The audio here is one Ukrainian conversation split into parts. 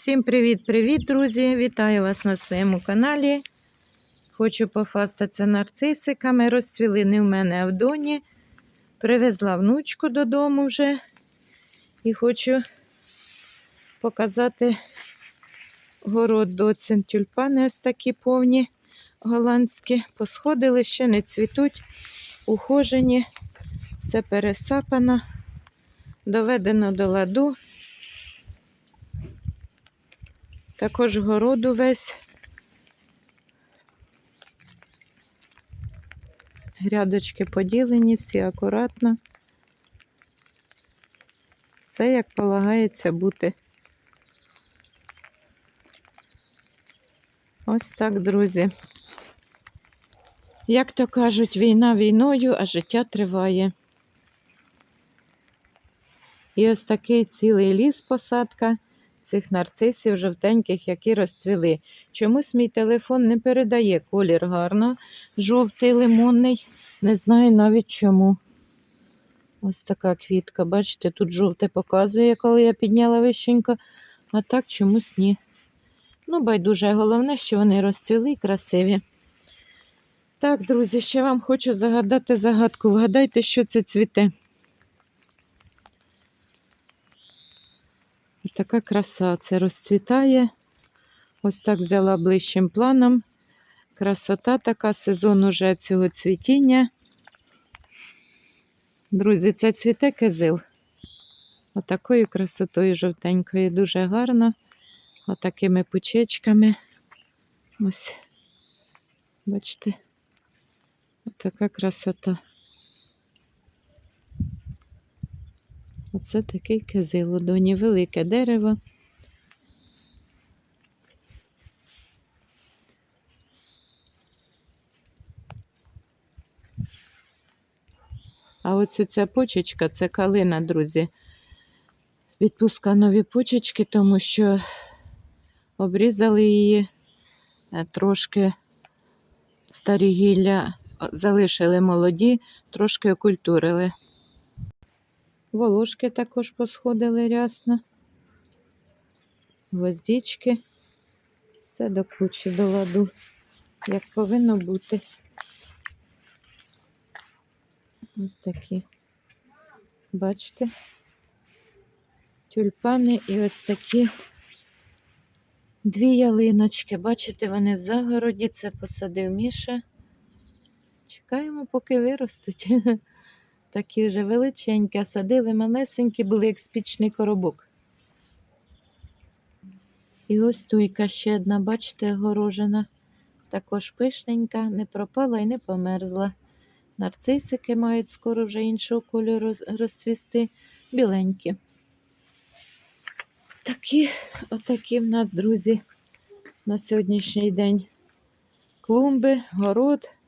Всім привіт-привіт, друзі! Вітаю вас на своєму каналі. Хочу пофастатися нарцисиками. Розцвіли не в мене, а в доні. Привезла внучку додому вже і хочу показати город доцін. Тюльпани ось такі повні голландські. Посходили, ще не цвітуть, ухожені, все пересапано, доведено до ладу. Також городу весь. Грядочки поділені, всі акуратно. Все як полагається бути. Ось так, друзі. Як то кажуть, війна війною, а життя триває. І ось такий цілий ліс посадка цих нарцисів жовтеньких, які розцвіли. Чомусь мій телефон не передає колір гарно, жовтий, лимонний. Не знаю навіть чому. Ось така квітка. Бачите, тут жовте показує, коли я підняла вищенько, а так чомусь ні. Ну, байдуже, головне, що вони розцвіли і красиві. Так, друзі, ще вам хочу загадати загадку. Вгадайте, що це цвіте. Така краса це розцвітає. Ось так взяла ближчим планом. Красота така, сезон уже цього цвітіння. Друзі, це цвіте кизил. Отакою красотою жовтенькою, дуже гарно. Отакими пучечками. Ось, бачите, така красота. Оце такий кизил у доні, велике дерево. А ось ця почечка це калина, друзі. Відпуска нові почечки, тому що обрізали її е, трошки старі гілля, залишили молоді, трошки окультурили. Волошки також посходили рясно. Гвоздички. Все до кучі, до ладу, як повинно бути. Ось такі. Бачите? Тюльпани і ось такі дві ялиночки. Бачите, вони в загороді. Це посадив Міша. Чекаємо, поки виростуть. Такі вже величенькі, садили малесенькі, були як спічний коробок. І ось туйка ще одна, бачите, огорожена. Також пишненька, не пропала і не померзла. Нарцисики мають скоро вже іншого кольору розцвісти, біленькі. Такі, отакі в нас, друзі, на сьогоднішній день. Клумби, город.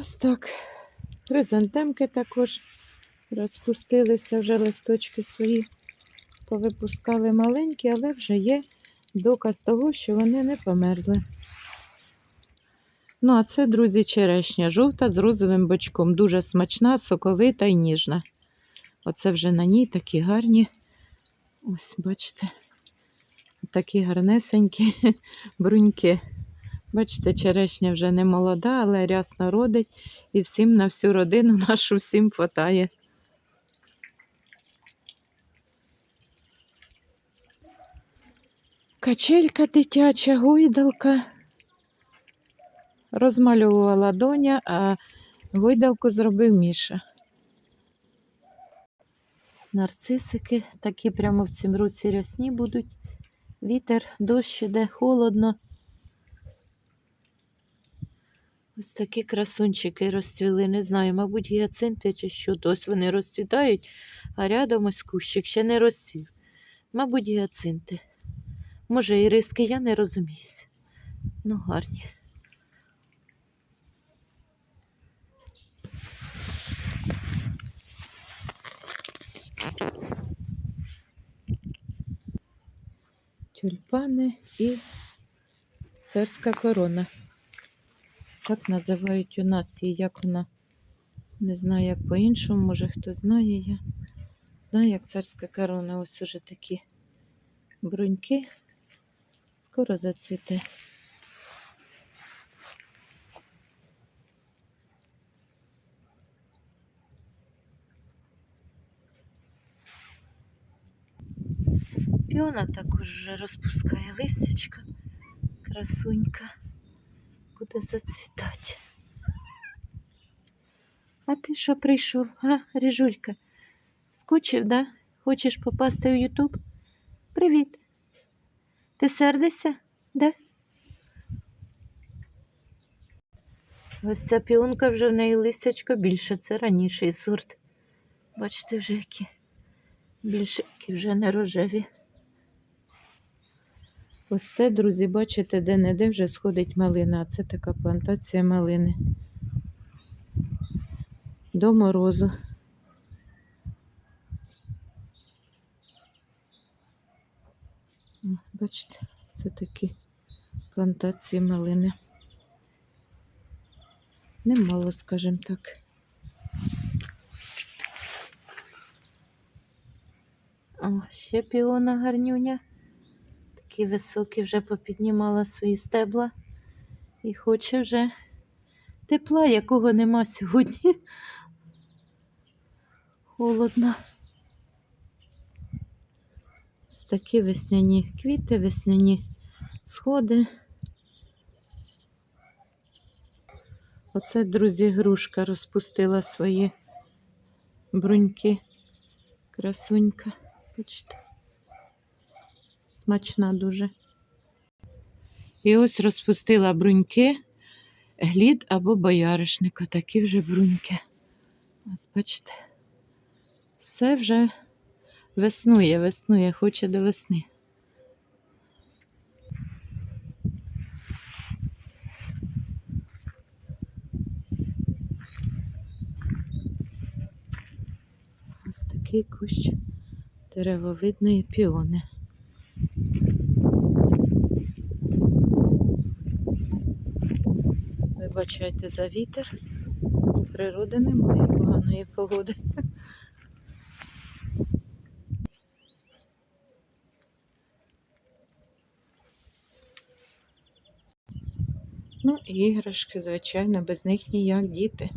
Ось так. Хризантемки також розпустилися, вже листочки свої повипускали маленькі, але вже є доказ того, що вони не померзли. Ну, а це, друзі, черешня жовта з розовим бочком. Дуже смачна, соковита і ніжна. Оце вже на ній такі гарні. Ось, бачите, такі гарнесенькі бруньки. Бачите, черешня вже не молода, але рясно родить і всім на всю родину нашу всім хватає. Качелька дитяча, гойдалка. Розмальовувала доня, а гойдалку зробив Міша. Нарцисики такі прямо в цім руці рясні будуть. Вітер, дощ іде, холодно. Ось такі красунчики розцвіли. Не знаю, мабуть, гіацинти чи що. Ось вони розцвітають, а рядом ось кущик ще не розцвів. Мабуть, гіацинти. Може, і риски, я не розуміюся. Ну, гарні. Тюльпани і Царська корона. Так називають у нас її, як вона. Не знаю, як по-іншому, може хто знає я. Знаю, як царська корона. Ось уже такі бруньки. Скоро зацвіте. Піона також вже розпускає листячко. Красунька. Буде зацвітати. А ти що прийшов? А, Ріжулька? Скучив, да? Хочеш попасти у Ютуб? Привіт. Ти сердишся? Да? Ось ця піонка вже в неї листячко більше. Це раніший сорт. Бачите, вже які більше вже не рожеві. Ось це, друзі, бачите, де-не-де вже сходить малина. Це така плантація малини. До морозу. Бачите, це такі плантації малини. Немало, скажімо так. О, ще піона гарнюня. Такі високі вже попіднімала свої стебла і хоче вже тепла, якого нема сьогодні. Холодно. Ось такі весняні квіти, весняні сходи. Оце, друзі, грушка розпустила свої бруньки. Красунька. Бачите. Смачна дуже. І ось розпустила бруньки, глід або бояришник. Отакі вже бруньки. Ось бачите. Все вже веснує, веснує, хоче до весни. Ось такий кущ деревовидної піони. Вибачайте за вітер. Природи немає поганої погоди. Ну, іграшки, звичайно, без них ніяк діти.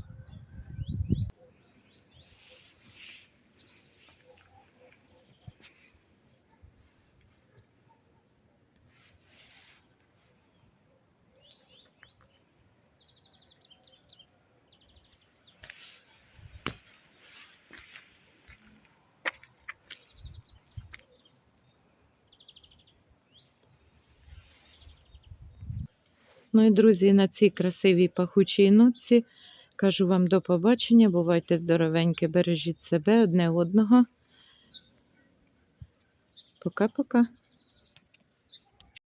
Ну і друзі, на цій красивій пахучій нотці кажу вам до побачення. Бувайте здоровенькі, бережіть себе одне одного. Пока-пока.